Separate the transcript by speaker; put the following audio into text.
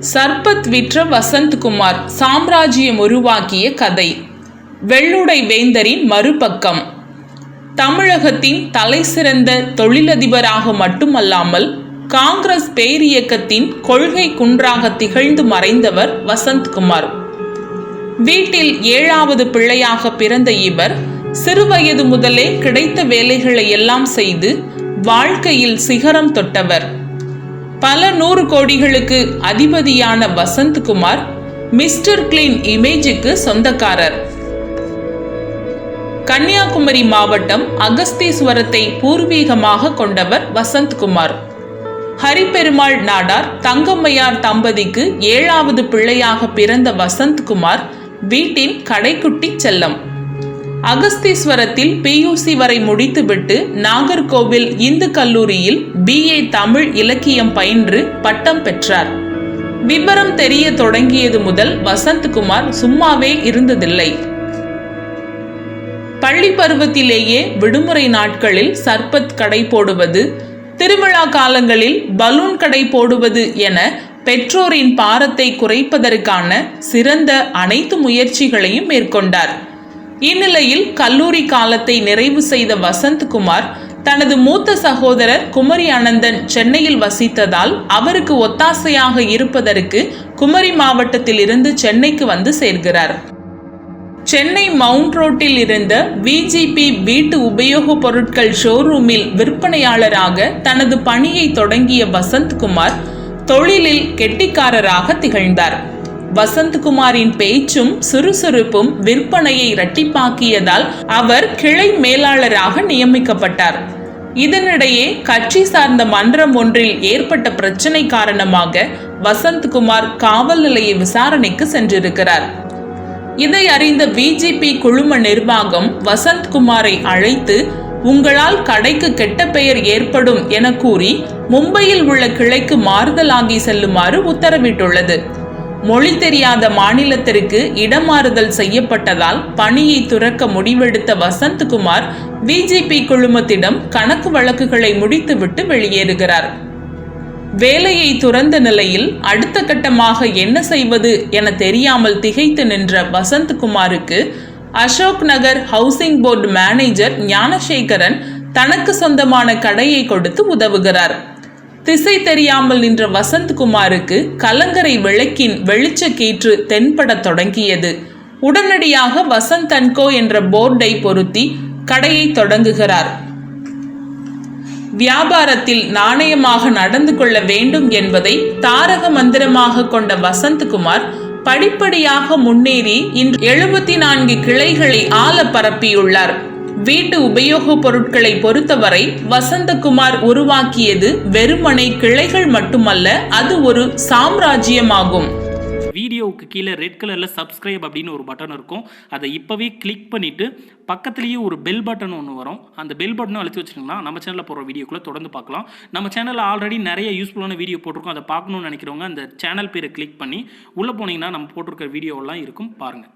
Speaker 1: சர்பத் விற்ற வசந்த்குமார் சாம்ராஜ்யம் உருவாக்கிய கதை. வெள்ளுடை வேந்தரின் மறுபக்கம். தமிழகத்தின் தலைசிறந்த தொழிலதிபராக மட்டுமல்லாமல் காங்கிரஸ் பேரியக்கத்தின் கொள்கை குன்றாக திகழ்ந்து மறைந்தவர் வசந்த்குமார். வீட்டில் ஏழாவது பிள்ளையாக பிறந்த இவர் சிறுவயது முதலே கிடைத்த வேலைகளை எல்லாம் செய்து வாழ்க்கையில் சிகரம் தொட்டவர். பல நூறு கோடிகளுக்கு அதிபதியான வசந்த்குமார் மிஸ்டர் கிளீன் இமேஜுக்கு சொந்தக்காரர். கன்னியாகுமரி மாவட்டம் அகஸ்தீஸ்வரத்தை பூர்வீகமாக கொண்டவர் வசந்த்குமார் ஹரிபெருமாள் நாடார் தங்கம்மையார் தம்பதிக்கு ஏழாவது பிள்ளையாக பிறந்த வசந்த்குமார் வீட்டின் கடைக்குட்டி செல்லம். அகஸ்தீஸ்வரத்தில் பியூசி வரை முடித்துவிட்டு நாகர்கோவில் இந்து கல்லூரியில் பிஏ தமிழ் இலக்கியம் பயின்று பட்டம் பெற்றார். விபரம் தெரிய தொடங்கியது முதல் வசந்த்குமார் சும்மாவே இருந்ததில்லை. பள்ளி பருவத்திலேயே விடுமுறை நாட்களில் சர்பத் கடை போடுவது திருவிழா காலங்களில் பலூன் கடை போடுவது என பெற்றோரின் பாரத்தை குறைப்பதற்கான சிறந்த அனைத்து முயற்சிகளையும் மேற்கொண்டார். இந்நிலையில் கல்லூரி காலத்தை நிறைவு செய்த வசந்த்குமார் தனது மூத்த சகோதரர் குமரி அனந்தன் சென்னையில் வசித்ததால் அவருக்கு ஒத்தாசையாக இருப்பதற்கு குமரி மாவட்டத்தில் இருந்து சென்னைக்கு வந்து சேர்கிறார். சென்னை மவுண்ட் ரோட்டில் இருந்த விஜிபி வீட்டு உபயோகப் பொருட்கள் ஷோரூமில் விற்பனையாளராக தனது பணியை தொடங்கிய வசந்த்குமார் தொழிலில் கெட்டிக்காரராக திகழ்ந்தார். வசந்த்குமாரின் பேச்சும் சுறுசுறுப்பும் விற்பனையை இரட்டிப்பாக்கியதால் அவர் கிளை மேலாளராக நியமிக்கப்பட்டார். இதனிடையே கட்சி சார்ந்த மன்றம் ஒன்றில் ஏற்பட்ட பிரச்சனை காரணமாக வசந்த்குமார் காவல் நிலைய விசாரணைக்கு சென்றிருக்கிறார். இதை அறிந்த பிஜேபி குழும நிர்வாகம் வசந்த்குமாரை அழைத்து உங்களால் கடைக்கு கெட்ட பெயர் ஏற்படும் என கூறி மும்பையில் உள்ள கிளைக்கு மாறுதலாகி செல்லுமாறு உத்தரவிட்டுள்ளது. மொழி தெரியாத மாநிலத்திற்கு இடமாறுதல் செய்யப்பட்டதால் பணியை துறக்க முடிவெடுத்த வசந்த்குமார் பிஜேபி குழுமத்திடம் கணக்கு வழக்குகளை முடித்துவிட்டு வெளியேறுகிறார். வேலையை துறந்த நிலையில் அடுத்த கட்டமாக என்ன செய்வது என தெரியாமல் திகைத்து நின்ற வசந்த்குமாருக்கு Ashok Nagar housing board manager Gnanasekaran தனக்கு சொந்தமான கடையை கொடுத்து உதவுகிறார். திசை தெரியாமல் நின்ற வசந்த்குமாருக்கு கலங்கரை விளக்கின் வெளிச்சக்கீற்று தென்படத் தொடங்கியது. உடனடியாக வசந்த் அன்கோ என்ற போர்டை பொருத்தி கடையை தொடங்குகிறார். வியாபாரத்தில் நாணயமாக நடந்து கொள்ள வேண்டும் என்பதை தாரக மந்திரமாக கொண்ட வசந்த்குமார் படிப்படியாக முன்னேறி இன்று எழுபத்தி நான்கு கிளைகளை ஆள பரப்பியுள்ளார். வீட்டு உபயோகப் பொருட்களை பொறுத்தவரை வசந்தகுமார் உருவாக்கியது வெறுமனை கிளைகள் மட்டுமல்ல அது ஒரு சாம்ராஜ்யமாகும்.
Speaker 2: வீடியோவுக்கு கீழே ரெட் கலரில் சப்ஸ்கிரைப் அப்படின்னு ஒரு பட்டன் இருக்கும். அதை இப்போவே கிளிக் பண்ணிவிட்டு பக்கத்துலேயே ஒரு பெல் பட்டன் ஒன்று வரும். அந்த பெல் பட்டனும் அழுத்தி வச்சிட்டிங்கன்னா நம்ம சேனலில் போகிற வீடியோக்குள்ளே தொடர்ந்து பார்க்கலாம். நம்ம சேனலில் ஆல்ரெடி நிறைய யூஸ்ஃபுல்லான வீடியோ போட்டிருக்கோம். அதை பார்க்கணும்னு நினைக்கிறவங்க அந்த சேனல் பேரை கிளிக் பண்ணி உள்ளே போனீங்கன்னா நம்ம போட்டிருக்கிற வீடியோவெல்லாம் இருக்கும். பாருங்கள்